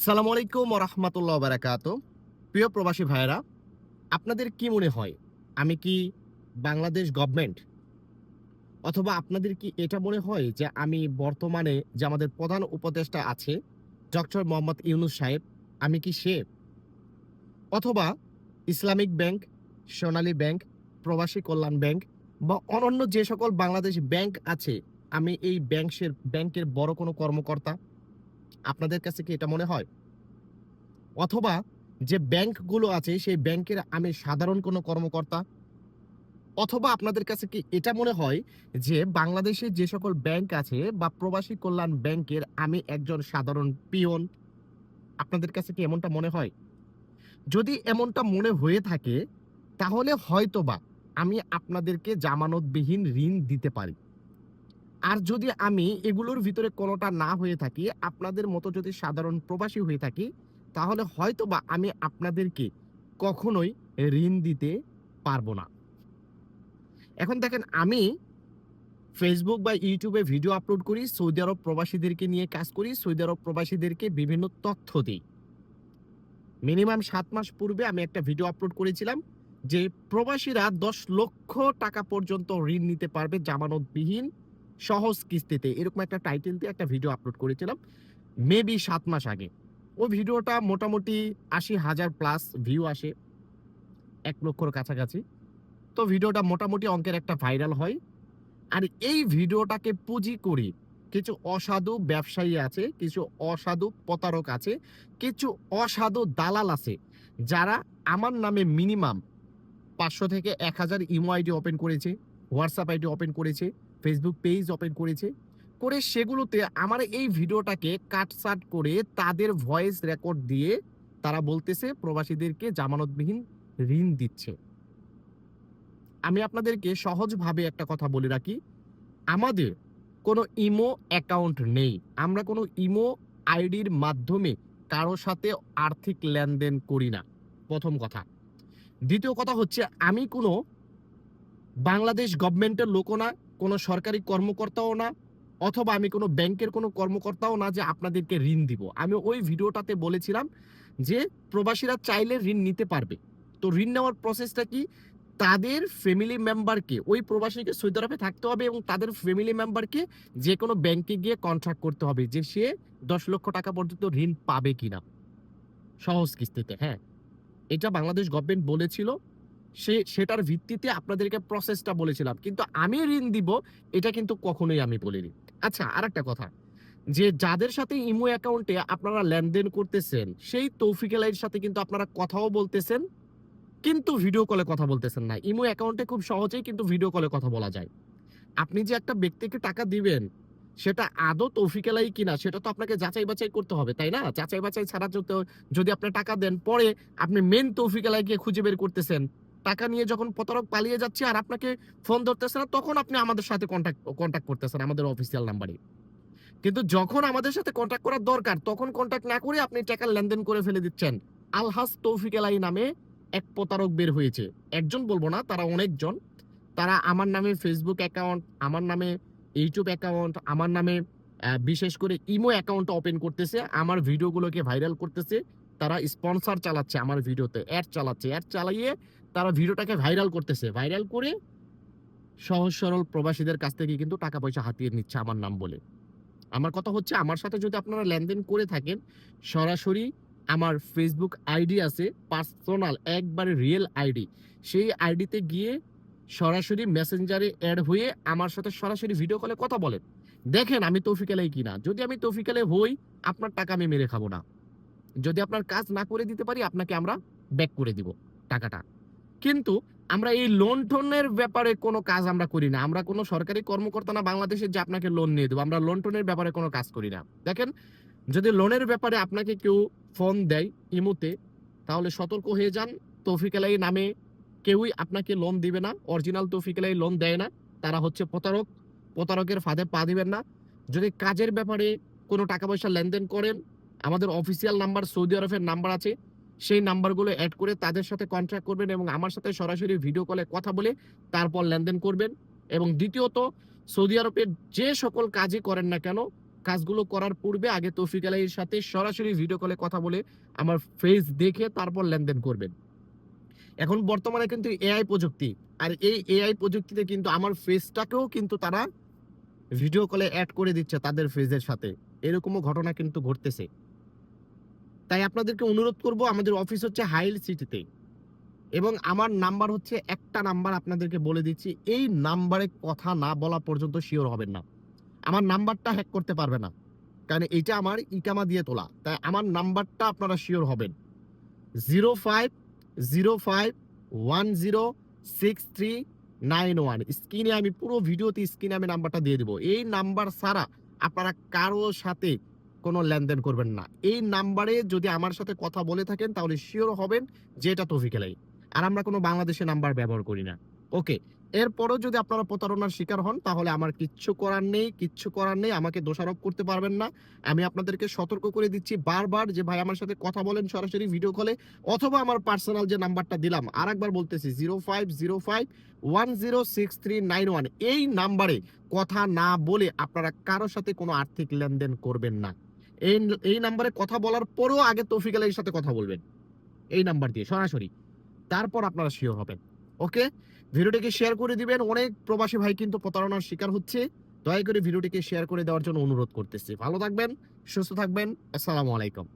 আসসালামু আলাইকুম রহমতুল্লাহ বারাকাত প্রিয় প্রবাসী ভাইয়েরা, আপনাদের কি মনে হয়, আমি কি বাংলাদেশ গভর্নমেন্ট অথবা আপনাদের কি এটা মনে হয় যে আমি বর্তমানে যে আমাদের প্রধান উপদেষ্টা আছে, ডক্টর মোহাম্মদ ইউনুস সাহেব, আমি কি সে? অথবা ইসলামিক ব্যাংক, সোনালী ব্যাংক, প্রবাসী কল্যাণ ব্যাংক বা অনন্য যে সকল বাংলাদেশ ব্যাংক আছে, আমি এই ব্যাংকের ব্যাংকের বড় কোনো কর্মকর্তা আপনাদের কাছে কি এটা মনে হয়? অথবা যে ব্যাংকগুলো আছে, সেই ব্যাংকের আমি সাধারণ কোনো কর্মকর্তা? অথবা আপনাদের কাছে কি এটা মনে হয় যে বাংলাদেশে যে সকল ব্যাংক আছে বা প্রবাসী কল্যাণ ব্যাংকের আমি একজন সাধারণ পিয়ন আপনাদের কাছে কি এমনটা মনে হয়? যদি এমনটা মনে হয়ে থাকে, তাহলে হয়তোবা আমি আপনাদেরকে জামানতবিহীন ঋণ দিতে পারি। আর যদি আমি এগুলোর ভিতরে কোনোটা না হয়ে থাকি, আপনাদের মতো যদি সাধারণ প্রবাসী হয়ে থাকি, তাহলে হয়তো বা আমি আপনাদেরকে কখনোই ঋণ দিতে পারব না। এখন দেখেন, আমি ফেসবুক বা ইউটিউবে ভিডিও আপলোড করি, সৌদি আরব প্রবাসীদেরকে নিয়ে কাজ করি, সৌদি আরব প্রবাসীদেরকে বিভিন্ন তথ্য দিই। মিনিমাম সাত মাস পূর্বে আমি একটা ভিডিও আপলোড করেছিলাম, যে প্রবাসীরা দশ লক্ষ টাকা পর্যন্ত ঋণ নিতে পারবে জামানতবিহীন সহজ কিস্তিতে, এরকম একটা টাইটেল দিয়ে একটা ভিডিও আপলোড করেছিলাম মেবি সাত মাস আগে। ওই ভিডিওটা মোটামুটি আশি হাজার প্লাস ভিউ আসে, এক লক্ষর কাছাকাছি। তো ভিডিওটা মোটামুটি অঙ্কের একটা ভাইরাল হয়। আর এই ভিডিওটাকে পুঁজি করি কিছু অসাধু ব্যবসায়ী আছে, কিছু অসাধু প্রতারক আছে, কিছু অসাধু দালাল আছে, যারা আমার নামে মিনিমাম পাঁচশো থেকে এক হাজার ইমো আইডি ওপেন করেছে হোয়াটসঅ্যাপ আইডি ওপেন করেছে ফেসবুক পেজ ওপেন করেছে, করে সেগুলোতে আমার এই ভিডিওটাকে কাটসাট করে তাদের ভয়েস রেকর্ড দিয়ে তারা বলতেছে, প্রবাসীদেরকে জামানতবিহীন ঋণ দিচ্ছে। আমি আপনাদেরকে সহজভাবে একটা কথা বলে রাখি, আমাদের কোনো ইমো অ্যাকাউন্ট নেই। আমরা কোনো ইমো আইডির মাধ্যমে কারও সাথে আর্থিক লেনদেন করি না। প্রথম কথা। দ্বিতীয় কথা হচ্ছে, আমি কোনো বাংলাদেশ গভর্নমেন্টের লোকও না কোনো সরকারি কর্মকর্তাও না, অথবা আমি কোনো ব্যাংকের কোনো কর্মকর্তাও না যে আপনাদেরকে ঋণ দিব। আমি ওই ভিডিওটাতে বলেছিলাম যে প্রবাসীরা চাইলে ঋণ নিতে পারবে। তো ঋণ নেওয়ার প্রসেসটা কি? তাদের ফ্যামিলি মেম্বারকে ওই প্রবাসীকে সৌদি আরবে থাকতে হবে এবং তাদের ফ্যামিলি মেম্বারকে যে কোনো ব্যাংকে গিয়ে কন্ট্রাক্ট করতে হবে যে সে দশ লক্ষ টাকা পর্যন্ত ঋণ পাবে কিনা। সহজ কিস্তিতে হ্যাঁ। এটা বাংলাদেশ গভর্নমেন্ট বলেছিল। সে, সেটার ভিত্তিতে আপনাদেরকে প্রসেসটা বলেছিলাম। কিন্তু আমি ঋণ দিব, এটা কিন্তু কখনোই আমি বলিনি। আচ্ছা আর একটা কথা। যে যাদের সাথে ইমো অ্যাকাউন্টে আপনারা লেনদেন করতেছেন, সেই তৌফিক আলাইয়ের সাথে কিন্তু আপনারা কথাও বলতেছেন, কিন্তু ভিডিও কলে কথা বলতেছেন না। ইমো অ্যাকাউন্টে খুব সহজেই কিন্তু ভিডিও কলে কথা বলা যায়। আপনি যে একটা ব্যক্তিকে টাকা দিবেন, সেটা আদৌ তৌফিক আলাই কিনা, সেটা তো আপনাকে যাচাই বাছাই করতে হবে, তাই না? যাচাই বাছাই ছাড়া যদি- আপনি টাকা দেন, পরে আপনি মেন তৌফিক আলাইকে খুঁজে বের করতেছেন। টাকা নিয়ে যখন প্রতারক পালিয়ে যাচ্ছে আর আপনাকে ফোন ধরতেছে না, তখন আপনি আমাদের সাথে কন্ট্যাক্ট কন্ট্যাক্ট করতেছেন আমাদের অফিসিয়াল নাম্বারে কিন্তু যখন আমাদের সাথে কন্ট্যাক্ট করার দরকার, তখন কন্ট্যাক্ট না করে আপনি টাকার লেনদেন করে ফেলে দিচ্ছেন। আলহাস তৌফিক আলাই নামে এক প্রতারক বের হয়েছে। একজন বলব না, তারা অনেকজন। তারা আমার নামে ফেসবুক অ্যাকাউন্ট আমার নামে ইউটিউব অ্যাকাউন্ট আমার নামে বিশেষ করে ইমো অ্যাকাউন্ট ওপেন করতেছে, আমার ভিডিওগুলোকে ভাইরাল করতেছে। তারা স্পন্সর চালাচ্ছে আমার ভিডিওতে অ্যাড চালাচ্ছে। অ্যাড চালিয়ে তারা ভিডিওটাকে ভাইরাল করতেছে। ভাইরাল করে সহজ সরল প্রবাসীদের কাছ থেকে কিন্তু টাকা পয়সা হাতিয়ে নিচ্ছে আমার নাম বলে। আমার কথা হচ্ছে, আমার সাথে যদি আপনারা লেনদেন করে থাকেন, সরাসরি আমার ফেসবুক আইডি আছে পার্সোনাল একবারে রিয়েল আইডি সেই আইডিতে গিয়ে সরাসরি মেসেঞ্জারে অ্যাড হয়ে আমার সাথে সরাসরি ভিডিও কলে কথা বলেন। দেখেন আমি তৌফিক আলাই কিনা। যদি আমি তৌফিক আলাই হই, আপনার টাকা আমি মেরে খাব না। যদি আপনার কাজ না করে দিতে পারি, আপনাকে আমরা ব্যাক করে দিব টাকাটা। কিন্তু আমরা এই লোন টোনের ব্যাপারে কোনো কাজ আমরা করি না। আমরা কোনো সরকারি কর্মকর্তা না বাংলাদেশের যে আপনাকে লোন নিয়ে দেবো, আমরা লোন টোনের ব্যাপারে কোনো কাজ করি না। দেখেন, যদি লোনের ব্যাপারে আপনাকে কেউ ফোন দেয় ইমুতে, তাহলে সতর্ক হয়ে যান। তৌফিক আলাই নামে কেউই আপনাকে লোন দিবে না। অরিজিনাল তৌফিক আলাই লোন দেয় না। তারা হচ্ছে প্রতারক। প্রতারকের ফাঁদে পা দিবেন না। যদি কাজের ব্যাপারে কোনো টাকা পয়সা লেনদেন করেন, আমাদের অফিসিয়াল নাম্বার সৌদি আরবের নাম্বার আছে। সেই নাম্বারগুলো অ্যাড করে তাদের সাথে কন্ট্যাক্ট করবেন এবং আমার সাথে সরাসরি ভিডিও কলে কথা বলে তারপর লেনদেন করবেন। এবং দ্বিতীয়ত, সৌদি আরবের যে সকল কাজই করেন না কেন, কাজগুলো করার পূর্বে আগে তৌফিক আলাইয়ের সাথে সরাসরি ভিডিও কলে কথা বলে আমার ফেস দেখে তারপর লেনদেন করবেন। এখন বর্তমানে কিন্তু এআই প্রযুক্তি, আর এই এআই প্রযুক্তিতে কিন্তু আমার ফেসটাকেও কিন্তু তারা ভিডিও কলে অ্যাড করে দিচ্ছে তাদের ফেজের সাথে। এরকমও ঘটনা কিন্তু ঘটতেছে। তাই আপনাদেরকে অনুরোধ করব, আমাদের অফিস হচ্ছে হাইল সিটিতে। এবং আমার নাম্বার হচ্ছে একটা নাম্বার আপনাদেরকে বলে দিচ্ছি, এই নাম্বারে কথা না বলা পর্যন্ত শিওর হবেন না। আমার নাম্বারটা হ্যাক করতে পারবে না, কারণ এটা আমার ইকামা দিয়ে তোলা। তাই আমার নাম্বারটা আপনারা শিওর হবেন। Zero five zero five, one zero, six three, nine one. স্ক্রিনে আমি পুরো ভিডিওতে স্ক্রিনে আমি নাম্বারটা দিয়ে দেবো। এই নাম্বার ছাড়া আপনারা কারও সাথে কোনো লেনদেন করবেন না। এই নাম্বারে যদি আমার সাথে কথা বলে থাকেন, তাহলে শিওর হবেন যে এটা তফিকেলাই আর আমরা কোনো বাংলাদেশের নাম্বার ব্যবহার করি না। ওকে, এরপরও যদি আপনারা প্রতারণার শিকার হন, তাহলে আমার কিচ্ছু করার নেই, কিচ্ছু করার নেই, আমাকে দোষারোপ করতে পারবেন না। আমি আপনাদেরকে সতর্ক করে দিচ্ছি বারবার যে ভাই আমার সাথে কথা বলেন সরাসরি ভিডিও কলে অথবা আমার পার্সোনাল যে নাম্বারটা দিলাম আর একবার বলতেছি zero five zero five one zero six three nine one এই নাম্বারে কথা না বলে আপনারা কারোর সাথে কোনো আর্থিক লেনদেন করবেন না। এই এই নাম্বারে কথা বলার পরেও আগে তৌফিক আলীর সাথে কথা বলবেন। এই নাম্বার দিয়ে, সরাসরি। তারপর আপনারা শিওর হবেন। ওকে ভিডিওটিকে শেয়ার করে দিবেন। অনেক প্রবাসী ভাই কিন্তু প্রতারণার শিকার হচ্ছে। দয়া করে ভিডিওটিকে শেয়ার করে দেওয়ার জন্য অনুরোধ করতেছি। ভালো থাকবেন, সুস্থ থাকবেন। আসসালামু আলাইকুম।